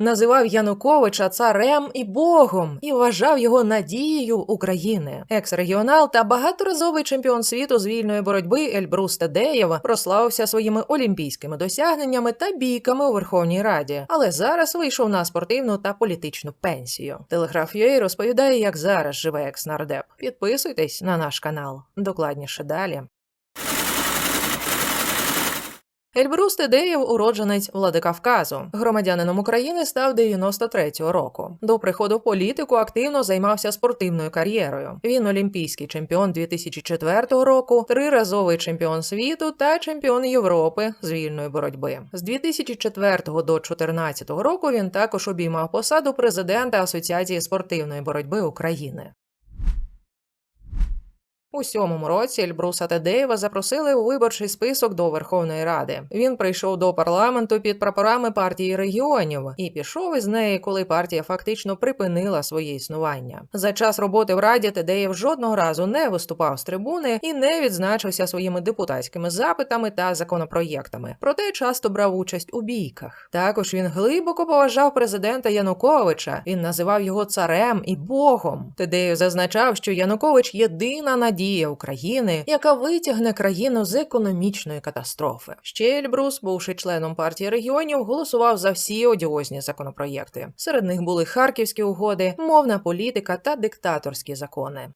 називав Януковича царем і богом і вважав його надією України. Екс-регіонал та багаторазовий чемпіон світу з вільної боротьби Ельбрус Тедеєв прославився своїми олімпійськими досягненнями та бійками у Верховній Раді, але зараз вийшов на спортивну та політичну пенсію. Телеграф UA розповідає, як зараз живе екс-нардеп. Підписуйтесь на наш канал. Докладніше далі. Ельбрус Тедеєв – уродженець Владикавказу. Громадянином України став 93-го року. До приходу в політику активно займався спортивною кар'єрою. Він олімпійський чемпіон 2004 року, триразовий чемпіон світу та чемпіон Європи з вільної боротьби. З 2004 до 2014 року він також обіймав посаду президента Асоціації спортивної боротьби України. У сьомому році Ельбруса Тедеєва запросили у виборчий список до Верховної Ради. Він прийшов до парламенту під прапорами партії регіонів і пішов із неї, коли партія фактично припинила своє існування. За час роботи в раді Тедеєв жодного разу не виступав з трибуни і не відзначився своїми депутатськими запитами та законопроєктами. Проте часто брав участь у бійках. Також він глибоко поважав президента Януковича. Він називав його царем і богом. Тедеєв зазначав, що Янукович єдина надія України, яка витягне країну з економічної катастрофи. Ще Ельбрус, бувши членом партії регіонів, голосував за всі одіозні законопроєкти. Серед них були харківські угоди, мовна політика та диктаторські закони.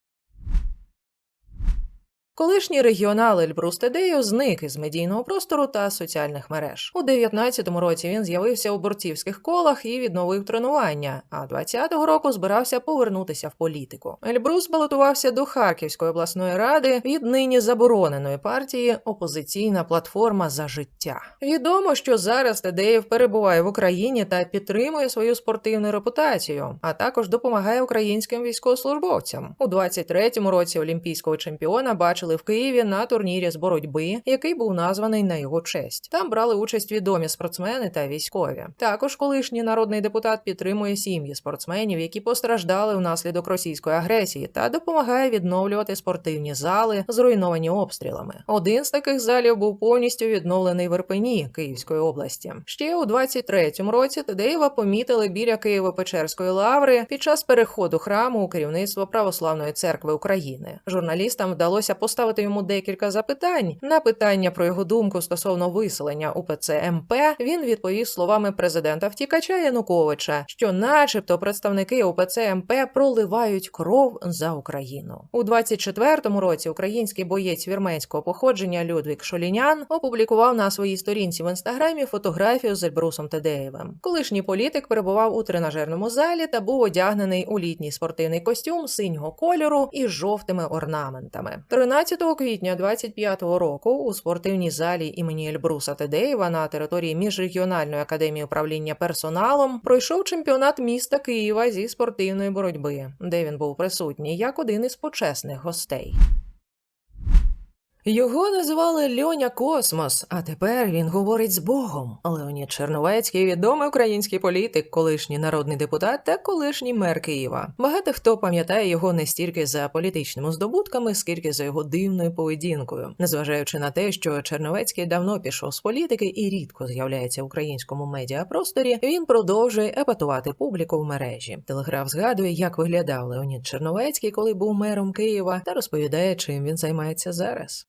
Колишній регіонал Ельбрус Тедею зник із медійного простору та соціальних мереж. У 19-му році він з'явився у борцівських колах і відновив тренування. А 20-го року збирався повернутися в політику. Ельбрус балотувався до Харківської обласної ради від нині забороненої партії Опозиційна платформа за життя. Відомо, що зараз Тедеєв перебуває в Україні та підтримує свою спортивну репутацію, а також допомагає українським військовослужбовцям. У 23-му році олімпійського чемпіона бачили в Києві на турнірі з боротьби, який був названий на його честь. Там брали участь відомі спортсмени та військові. Також колишній народний депутат підтримує сім'ї спортсменів, які постраждали внаслідок російської агресії, та допомагає відновлювати спортивні зали, зруйновані обстрілами. Один з таких залів був повністю відновлений в Ірпені Київської області. Ще у 23-му році Тедеєва помітили біля Києво-Печерської лаври під час переходу храму у керівництво Православної церкви України. Журналістам вдалося поставити йому декілька запитань. На питання про його думку стосовно виселення УПЦ МП він відповів словами президента втікача Януковича, що, начебто, представники УПЦ МП проливають кров за Україну. У 24-му році український боєць вірменського походження Людвік Шолінян опублікував на своїй сторінці в інстаграмі фотографію з Ельбрусом Тедеєвим. Колишній політик перебував у тренажерному залі та був одягнений у літній спортивний костюм синього кольору із жовтими орнаментами. 13 квітня 25-го року у спортивній залі імені Ельбруса Тедеєва на території міжрегіональної академії управління персоналом пройшов чемпіонат міста Києва зі спортивної боротьби, де він був присутній як один із почесних гостей. Його називали Льоня Космос, а тепер він говорить з Богом. Леонід Черновецький відомий український політик, колишній народний депутат та колишній мер Києва. Багато хто пам'ятає його не стільки за політичними здобутками, скільки за його дивною поведінкою, незважаючи на те, що Черновецький давно пішов з політики і рідко з'являється в українському медіапросторі. Він продовжує епатувати публіку в мережі. Телеграф згадує, як виглядав Леонід Черновецький, коли був мером Києва, та розповідає, чим він займається зараз.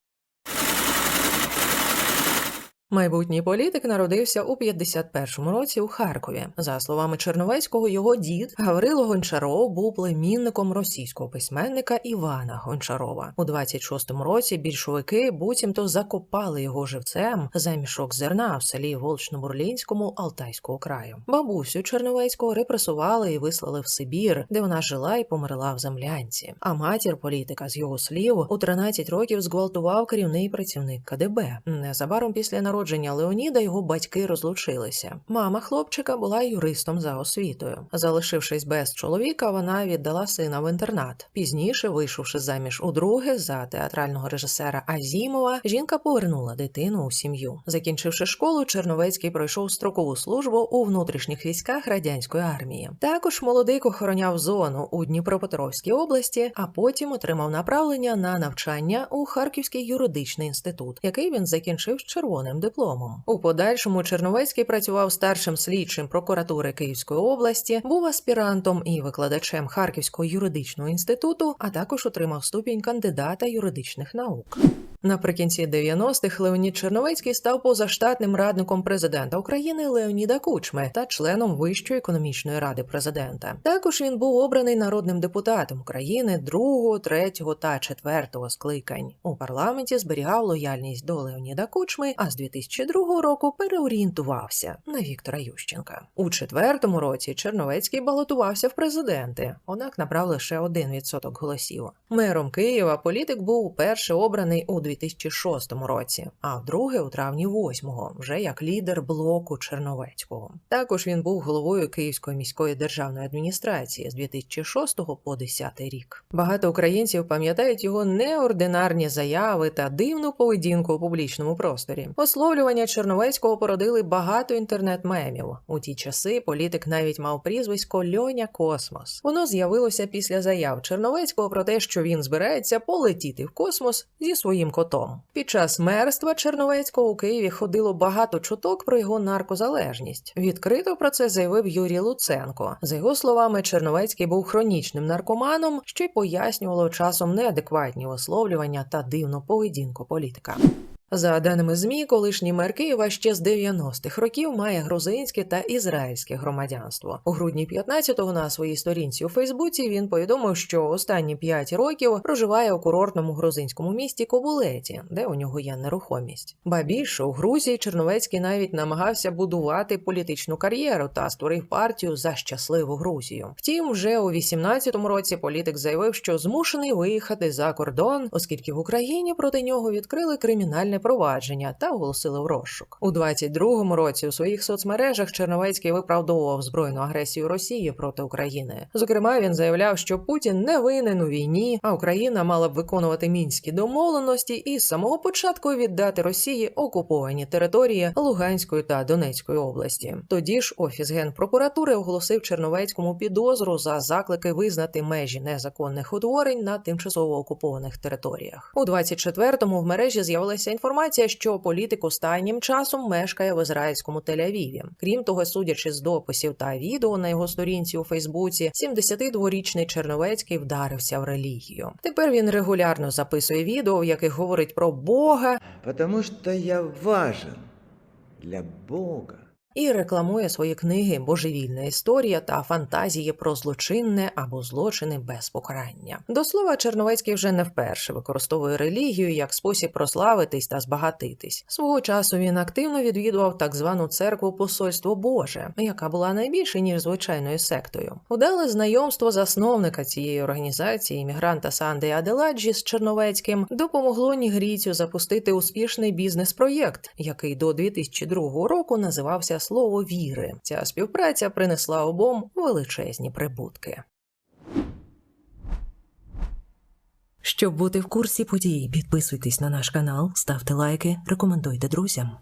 Майбутній політик народився у 51-му році у Харкові. За словами Черновецького, його дід Гаврило Гончаров був племінником російського письменника Івана Гончарова. У 26-му році більшовики буцімто закопали його живцем за мішок зерна в селі Волчнобурлінському Алтайського краю. Бабусю Черновецького репресували і вислали в Сибір, де вона жила і померла в землянці. А матір політика, з його слів, у 13 років зґвалтував керівний працівник КДБ. Незабаром після народження Леоніда його батьки розлучилися. Мама хлопчика була юристом за освітою. Залишившись без чоловіка, вона віддала сина в інтернат. Пізніше, вийшовши заміж у друге за театрального режисера Азімова, жінка повернула дитину у сім'ю. Закінчивши школу, Черновецький пройшов строкову службу у внутрішніх військах радянської армії. Також молодик охороняв зону у Дніпропетровській області, а потім отримав направлення на навчання у Харківський юридичний інститут, який він закінчив з червоним дипломом. У подальшому Черновецький працював старшим слідчим прокуратури Київської області, був аспірантом і викладачем Харківського юридичного інституту, а також отримав ступінь кандидата юридичних наук. Наприкінці 90-х Леонід Черновецький став позаштатним радником президента України Леоніда Кучми та членом Вищої економічної ради президента. Також він був обраний народним депутатом України другого, третього та четвертого скликань. У парламенті зберігав лояльність до Леоніда Кучми, а з 2002 року переорієнтувався на Віктора Ющенка. У четвертому році Черновецький балотувався в президенти, однак набрав лише 1% голосів. Мером Києва політик був уперше обраний у 2006 році, а вдруге у травні 8-го, вже як лідер блоку Черновецького. Також він був головою Київської міської державної адміністрації з 2006 по 10 рік. Багато українців пам'ятають його неординарні заяви та дивну поведінку у публічному просторі. Пословлювання Черновецького породили багато інтернет-мемів. У ті часи політик навіть мав прізвисько Льоня Космос. Воно з'явилося після заяв Черновецького про те, що він збирається полетіти в космос зі своїм котом. Під час мерства Черновецького у Києві ходило багато чуток про його наркозалежність. Відкрито про це заявив Юрій Луценко. За його словами, Черновецький був хронічним наркоманом, що й пояснювало часом неадекватні висловлювання та дивну поведінку політика. За даними ЗМІ, колишній мер Києва ще з 90-х років має грузинське та ізраїльське громадянство. У грудні 15-го на своїй сторінці у Фейсбуці він повідомив, що останні 5 років проживає у курортному грузинському місті Кобулеті, де у нього є нерухомість. Ба більше у Грузії Черновецький навіть намагався будувати політичну кар'єру та створив партію за щасливу Грузію. Втім, вже у 18-му році політик заявив, що змушений виїхати за кордон, оскільки в Україні проти нього відкрили кримінальне провадження та оголосили в розшук. У 22-му році у своїх соцмережах Черновецький виправдовував збройну агресію Росії проти України. Зокрема, він заявляв, що Путін не винен у війні, а Україна мала б виконувати мінські домовленості і з самого початку віддати Росії окуповані території Луганської та Донецької області. Тоді ж офіс генпрокуратури оголосив Черновецькому підозру за заклики визнати межі незаконних утворень на тимчасово окупованих територіях. У 24-му в мережі з'явилася інформація, що політик останнім часом мешкає в ізраїльському Тель-Авіві. Крім того, судячи з дописів та відео на його сторінці у Фейсбуці, 72-річний Черновецький вдарився в релігію. Тепер він регулярно записує відео, в яких говорить про Бога тому що я важен для Бога. І рекламує свої книги Божевільна історія та фантазії про злочинне або злочини без покарання. До слова, Черновецький вже не вперше використовує релігію як спосіб прославитись та збагатитись. Свого часу він активно відвідував так звану церкву Посольство Боже, яка була найбільше ніж звичайною сектою. Удале знайомство засновника цієї організації, іммігранта Санди Аделаджі з Черновецьким, допомогло нігрійцю запустити успішний бізнес-проєкт, який до 2002 року називався Слово віри. Ця співпраця принесла обом величезні прибутки. Щоб бути в курсі подій, підписуйтесь на наш канал, ставте лайки, рекомендуйте друзям.